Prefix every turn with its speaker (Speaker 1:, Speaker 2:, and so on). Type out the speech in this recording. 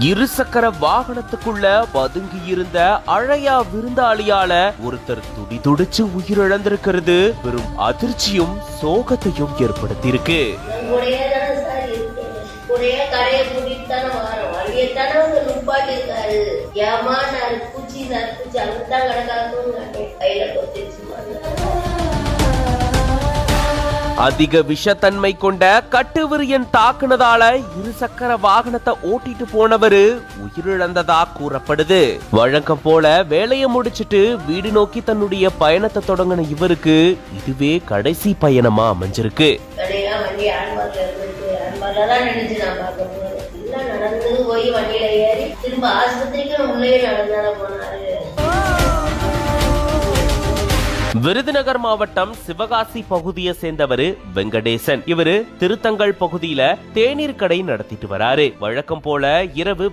Speaker 1: இருசக்கர வாகனத்துக்குள்ள பதுங்கி இருந்த அழையா விருந்தாளியால ஒருத்தர் துடி துடிச்சு உயிரிழந்திருக்கிறது. வெறும் அதிர்ச்சியும் சோகத்தையும் ஏற்படுத்தியிருக்கு.
Speaker 2: கூடயே
Speaker 1: அதிக விஷத்தன்மை கொண்ட கட்டுவிரியன் தாக்குனதால இருசக்கர வாகனத்தை ஓட்டிட்டு போனவரு உயிரிழந்ததா கூறப்படுது. வழக்கம் போல வேலையை முடிச்சிட்டு வீடு நோக்கி தன்னுடைய பயணத்தை தொடங்கின இவருக்கு இதுவே கடைசி பயணமா அமைஞ்சிருக்கு.
Speaker 2: நடந்து போய் வண்டியில ஏறி திரும்ப ஆஸ்பத்திரிக்கு உள்ளே நடந்தால போனாரு
Speaker 1: விருதுநகர் மாவட்டம் சிவகாசி பகுதியை சேர்ந்தவரு வெங்கடேசன். இவரு திருத்தங்கல் பகுதியில தேநீர் கடை நடத்திட்டு வராரு. வழக்கம் போல இரவு